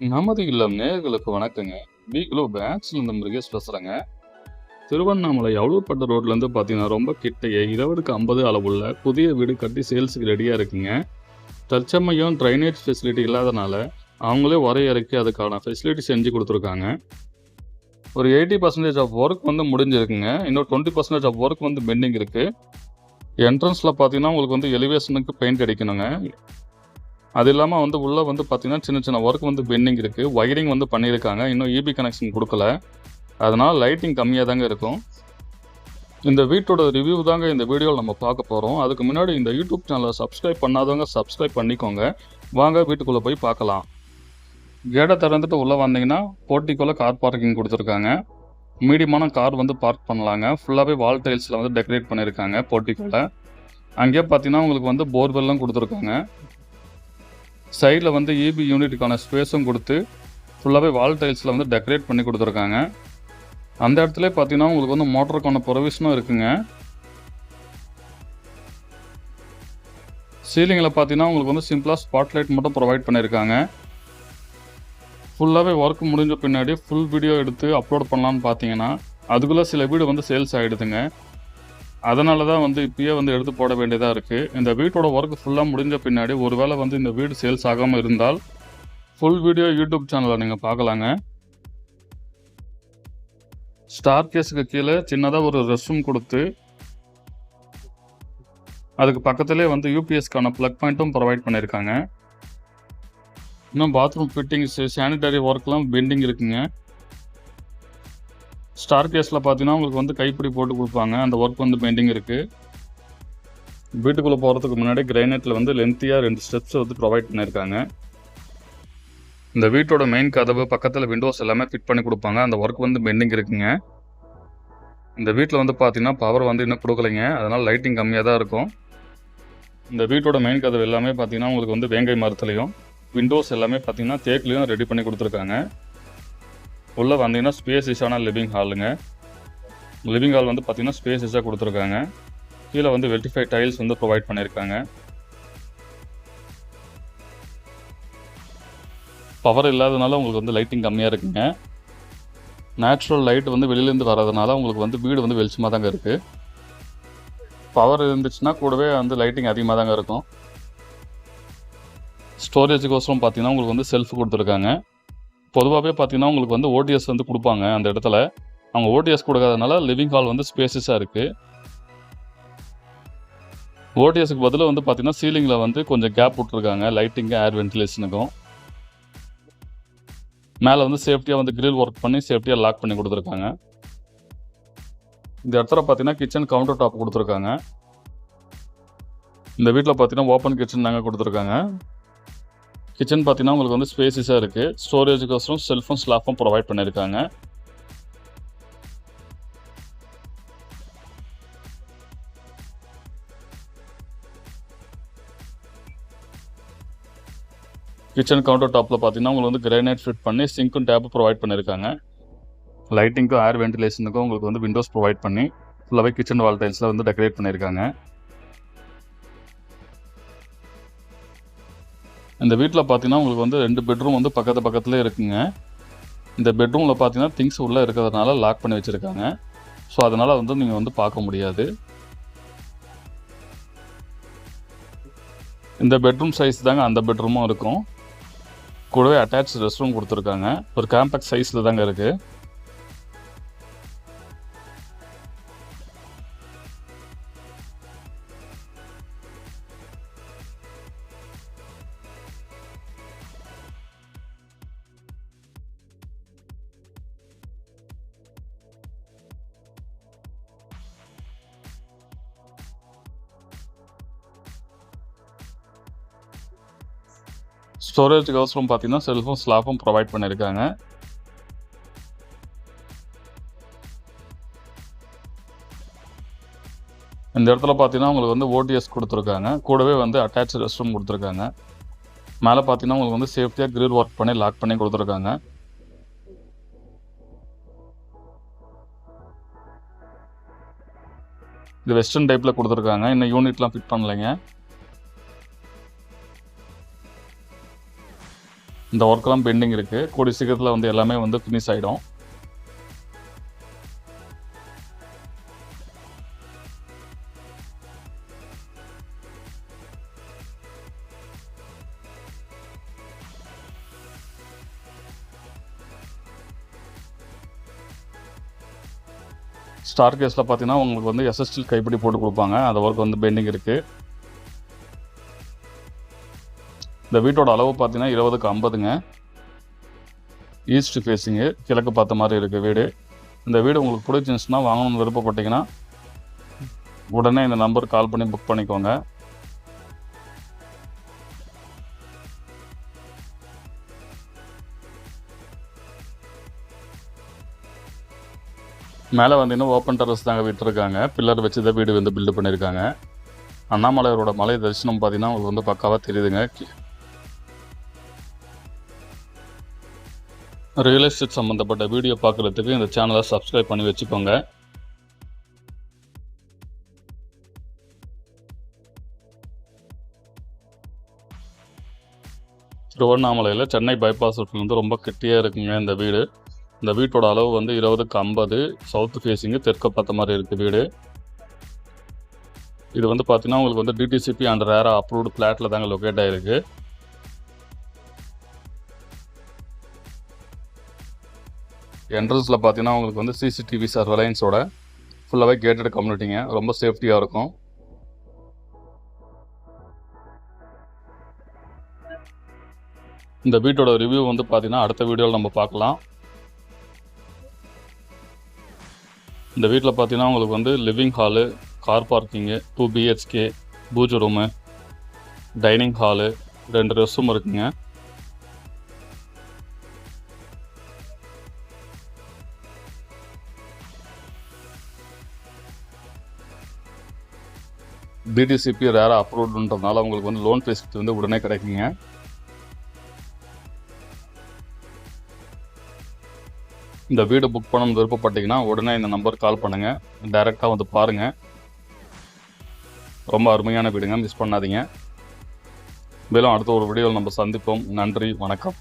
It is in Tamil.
நமது இல்லம் நேயர்களுக்கு வணக்கங்க. பி கிலோ பேக்ஸ்லேருந்து முருகேஷ் பேசுகிறேங்க திருவண்ணாமலை அவுளூர்பட்ட ரோட்லேருந்து பார்த்தீங்கன்னா ரொம்ப கிட்டையே இருபதுக்கு ஐம்பது அளவுள்ள புதிய வீடு கட்டி சேல்ஸுக்கு ரெடியாக இருக்குங்க. தற்சமயம் ட்ரைனேஜ் ஃபெசிலிட்டி இல்லாதனால அவங்களே வரையறைக்கு அதுக்கான ஃபெசிலிட்டி செஞ்சு கொடுத்துருக்காங்க. ஒரு எயிட்டி பர்சன்டேஜ் ஆஃப் ஒர்க் வந்து முடிஞ்சிருக்குங்க. இன்னும் டுவெண்ட்டி பர்சன்டேஜ் ஆஃப் ஒர்க் வந்து பெண்டிங் இருக்குது என்ட்ரன்ஸில் பார்த்தீங்கன்னா உங்களுக்கு வந்து எலிவேஷனுக்கு பெயிண்ட் அடிக்கணுங்க. அது இல்லாமல் வந்து உள்ளே வந்து பார்த்தீங்கன்னா சின்ன சின்ன ஒர்க் வந்து பெண்டிங் இருக்குது ஒயரிங் வந்து பண்ணியிருக்காங்க. இன்னும் இபி கனெக்ஷன் கொடுக்கல. அதனால் லைட்டிங் கம்மியாக தாங்க இருக்கும். இந்த வீட்டோட ரிவ்யூ தாங்க இந்த வீடியோவில் நம்ம பார்க்க போகிறோம் அதுக்கு முன்னாடி இந்த யூடியூப் சேனலை சப்ஸ்கிரைப் பண்ணாதவங்க சப்ஸ்கிரைப் பண்ணிக்கோங்க. வாங்க வீட்டுக்குள்ளே போய் பார்க்கலாம். கேடை திறந்துட்டு உள்ளே வந்தீங்கன்னா போட்டிக்குள்ளே கார் பார்க்கிங் கொடுத்துருக்காங்க. மீடியமான கார் வந்து பார்க் பண்ணலாங்க. ஃபுல்லாகவே வால் டைல்ஸில் வந்து டெக்கரேட் பண்ணியிருக்காங்க போட்டிக்குள்ளே. அங்கேயே பார்த்தீங்கன்னா உங்களுக்கு வந்து போர்வெல்லாம் கொடுத்துருக்காங்க. சைடில் வந்து இபி யூனிட்டுக்கான ஸ்பேஸும் கொடுத்து ஃபுல்லாகவே வால் டைல்ஸில் வந்து டெக்கரேட் பண்ணி கொடுத்துருக்காங்க. அந்த இடத்துல பார்த்தீங்கன்னா உங்களுக்கு வந்து மோட்டருக்கான ப்ரொவிஷனும் இருக்குங்க. சீலிங்கில் பார்த்தீங்கன்னா உங்களுக்கு வந்து சிம்பிளாக ஸ்பாட் லைட் மட்டும் ப்ரொவைட் பண்ணியிருக்காங்க ஃபுல்லாகவே ஒர்க் முடிஞ்ச பின்னாடி ஃபுல் வீடியோ எடுத்து அப்லோட் பண்ணலான்னு பார்த்தீங்கன்னா அதுக்குள்ளே சில வீடு வந்து சேல்ஸ் ஆகிடுதுங்க அதனால தான் வந்து இப்பயே வந்து எடுத்து போட வேண்டியதாக இருக்குது இந்த வீட்டோட ஒர்க் ஃபுல்லாக முடிஞ்ச பின்னாடி ஒருவேளை வந்து இந்த வீடு சேல்ஸ் ஆகாமல் இருந்தால் ஃபுல் வீடியோ யூடியூப் சேனலில் நீங்கள் பார்க்கலாங்க. ஸ்டார் கேஸுக்கு கீழே சின்னதாக ஒரு ரெஸ்ட் ரூம் கொடுத்து அதுக்கு பக்கத்துலேயே வந்து யூபிஎஸ்க்கான ப்ளக் பாயிண்ட்டும் ப்ரொவைட் பண்ணியிருக்காங்க. இன்னும் பாத்ரூம் ஃபிட்டிங்ஸு சானிடரி ஒர்க்லாம் பெண்டிங் இருக்குங்க. ஸ்டார் கேஸில் பார்த்தீங்கன்னா உங்களுக்கு வந்து கைப்பிடி போட்டு கொடுப்பாங்க. அந்த ஒர்க் வந்து பெயிண்டிங் இருக்குது வீட்டுக்குள்ளே போகிறதுக்கு முன்னாடி கிரைனேட்டில் வந்து லென்த்தியாக ரெண்டு ஸ்டெப்ஸ் வந்து ப்ரொவைட் பண்ணியிருக்காங்க. இந்த வீட்டோட மெயின் கதவு பக்கத்தில் விண்டோஸ் எல்லாமே ஃபிட் பண்ணி கொடுப்பாங்க. அந்த ஒர்க் வந்து பெண்டிங் இருக்குங்க. இந்த வீட்டில் வந்து பார்த்தீங்கன்னா பவர் வந்து இன்னும் கொடுக்கலைங்க. அதனால் லைட்டிங் கம்மியாக தான் இருக்கும். இந்த வீட்டோட மெயின் கதவு எல்லாமே பார்த்தீங்கன்னா உங்களுக்கு வந்து வேங்கை மரத்துலையும் விண்டோஸ் எல்லாமே பார்த்தீங்கன்னா தேக்குலையும் ரெடி பண்ணி கொடுத்துருக்காங்க. உள்ளே வந்தீங்கன்னா ஸ்பேசிஸான லிவிங் ஹாலுங்க லிவிங் ஹால் வந்து பார்த்தீங்கன்னா ஸ்பேசிஸாக கொடுத்துருக்காங்க. கீழே வந்து வெல்டிஃபை டைல்ஸ் வந்து ப்ரொவைட் பண்ணியிருக்காங்க பவர் இல்லாதனால உங்களுக்கு வந்து லைட்டிங் கம்மியாக இருக்குங்க. நேச்சுரல் லைட் வந்து வெளியிலேருந்து வர்றதுனால உங்களுக்கு வந்து வீடு வந்து வெளிச்சமாக தாங்க இருக்குது பவர் இருந்துச்சுன்னா கூடவே வந்து லைட்டிங் அதிகமாக தாங்க இருக்கும். ஸ்டோரேஜுக்கோசரம் பார்த்தீங்கன்னா உங்களுக்கு வந்து செல்ஃப் கொடுத்துருக்காங்க. பொதுவாகவே பார்த்தீங்கன்னா உங்களுக்கு வந்து ஓடிஎஸ் வந்து கொடுப்பாங்க அந்த இடத்துல. அவங்க ஓடிஎஸ் கொடுக்காதனால லிவிங் ஹால் வந்து ஸ்பேசஸாக இருக்குது ஓடிஎஸ்க்கு பதிலாக வந்து பார்த்தீங்கன்னா சீலிங்கில் வந்து கொஞ்சம் கேப் விட்ருக்காங்க லைட்டிங்கு ஏர் வென்டிலேஷனுக்கும் மேலே வந்து சேஃப்டியாக வந்து கிரில் ஒர்க் பண்ணி சேஃப்டியாக லாக் பண்ணி கொடுத்துருக்காங்க. இந்த இடத்துல பார்த்தீங்கன்னா கிச்சன் கவுண்டர் டாப் கொடுத்துருக்காங்க. இந்த வீட்டில் பார்த்தீங்கன்னா ஓப்பன் கிச்சன் நாங்கள் கொடுத்துருக்காங்க. கிச்சன் பார்த்தீங்கன்னா உங்களுக்கு வந்து ஸ்பேசிஸாக இருக்குது ஸ்டோரேஜுக்கோசரம் செல்ஃபும் ஸ்லாஃபும் ப்ரொவைட் பண்ணியிருக்காங்க கிச்சன் கவுண்டர் டாப்பில் பார்த்தீங்கன்னா உங்களுக்கு வந்து கிரானைட் ஃபிட் பண்ணி சிங்க்கும் டேப்பும் ப்ரொவைட் பண்ணியிருக்காங்க லைட்டிங்க்கும் ஏர் வென்டிலேஷனுக்கும் உங்களுக்கு வந்து விண்டோஸ் ப்ரொவைட் பண்ணி ஃபுல்லாகவே கிச்சன் வால் டைல்ஸில் வந்து டெக்கரேட் பண்ணியிருக்காங்க இந்த வீட்டில் பார்த்தீங்கன்னா உங்களுக்கு வந்து ரெண்டு பெட்ரூம் வந்து பக்கத்து பக்கத்துலேயே இருக்குங்க. இந்த பெட்ரூமில் பார்த்தீங்கன்னா திங்ஸ் உள்ளே இருக்கிறதுனால லாக் பண்ணி வச்சுருக்காங்க. ஸோ அதனால் வந்து நீங்கள் வந்து பார்க்க முடியாது. இந்த பெட்ரூம் சைஸ் தாங்க அந்த பெட்ரூமும் இருக்கும். கூடவே அட்டாச் ரெஸ்ட் ரூம் கொடுத்துருக்காங்க. ஒரு காம்பேக்ட் சைஸில் தாங்க இருக்குது ஸ்டோரேஜ் அவசரம் பார்த்தீங்கன்னா செல்ஃபும் ஸ்லாப்பும் ப்ரொவைட் பண்ணியிருக்காங்க இந்த இடத்துல பார்த்தீங்கன்னா உங்களுக்கு வந்து ஓடிஎஸ் கொடுத்துருக்காங்க. கூடவே வந்து அட்டாச் ரெஸ்ட் ரூம் கொடுத்துருக்காங்க. மேலே பார்த்தீங்கன்னா உங்களுக்கு வந்து சேஃப்டியாக கிரில் ஒர்க் பண்ணி லாக் பண்ணி கொடுத்துருக்காங்க. இது வெஸ்டர்ன் டைப்பில் கொடுத்துருக்காங்க. இன்னும் யூனிட்லாம் ஃபிட் பண்ணலைங்க. இந்த ஒர்க்கெல்லாம் பெண்டிங் இருக்குது கூடிய சீக்கிரத்தில் வந்து எல்லாமே வந்து ஃபினிஷ் ஆகிடும் ஸ்டார் கேஸில் பார்த்தீங்கன்னா உங்களுக்கு வந்து எஸ்எஸ்டில் கைப்பிடி போட்டு கொடுப்பாங்க. அந்த ஒர்க் வந்து பெண்டிங் இருக்குது இந்த வீட்டோட அளவு பார்த்தீங்கன்னா இருபதுக்கு ஐம்பதுங்க. ஈஸ்ட் ஃபேஸிங்கு கிழக்கு பார்த்த மாதிரி இருக்குது வீடு. இந்த வீடு உங்களுக்கு பிடிச்சிருந்துச்சுன்னா வாங்கணும்னு விருப்பப்பட்டீங்கன்னா உடனே இந்த நம்பருக்கு கால் பண்ணி புக் பண்ணிக்கோங்க. மேலே வந்தீங்கன்னா ஓப்பன் டெரஸ் தாங்க விட்டுருக்காங்க. பில்லர் வச்சு தான் வீடு வந்து பில்டு பண்ணியிருக்காங்க அண்ணாமலையரோட மலை தரிசனம் பார்த்தீங்கன்னா உங்களுக்கு வந்து பக்காவாக தெரியுதுங்க. ரியல் எஸ்டேட் சம்மந்தப்பட்ட வீடியோ பார்க்குறதுக்கு இந்த சேனலை சப்ஸ்கிரைப் பண்ணி வச்சுக்கோங்க. திருவண்ணாமலையில் சென்னை பைபாஸ் ரோட்டில் வந்து ரொம்ப கிட்டியாக இருக்குங்க இந்த வீடு. இந்த வீட்டோட அளவு வந்து இருபதுக்கு ஐம்பது சவுத் ஃபேஸிங்கு தெற்கு பார்த்த மாதிரி இருக்குது வீடு. இது வந்து பார்த்திங்கன்னா உங்களுக்கு வந்து டிடிசிபி அண்ட் ரேரா அப்ரூவ்டு ஃப்ளாட்டில் தாங்க லொக்கேட் ஆகிருக்கு என்ட்ரன்ஸில் பார்த்தீங்கன்னா உங்களுக்கு வந்து சிசிடிவி சர்வலைன்ஸோட ஃபுல்லாகவே கேட்டட் கம்யூனிட்டிங்க ரொம்ப சேஃப்டியாக இருக்கும். இந்த வீட்டோட ரிவ்யூ வந்து பார்த்தீங்கன்னா அடுத்த வீடியோவில் நம்ம பார்க்கலாம் இந்த வீட்டில் பார்த்தீங்கன்னா உங்களுக்கு வந்து living hall car parking two BHK pooja room dining hall ரெண்டு ரெஸ்ட் ரூம் இருக்குங்க. டிடிசிபி ரேராக அப்ரூவ்டுன்றதுனால உங்களுக்கு வந்து லோன் ஃபெசிலிட்டி வந்து உடனே கிடைக்குங்க. இந்த வீடு புக் பண்ண விருப்பப்பட்டீங்கன்னா உடனே இந்த நம்பருக்கு கால் பண்ணுங்கள் டைரெக்டாக வந்து பாருங்கள் ரொம்ப அருமையான வீடுங்க மிஸ் பண்ணாதீங்க. மேலும் அடுத்த ஒரு வீடியோவில் நம்ம சந்திப்போம். நன்றி வணக்கம்.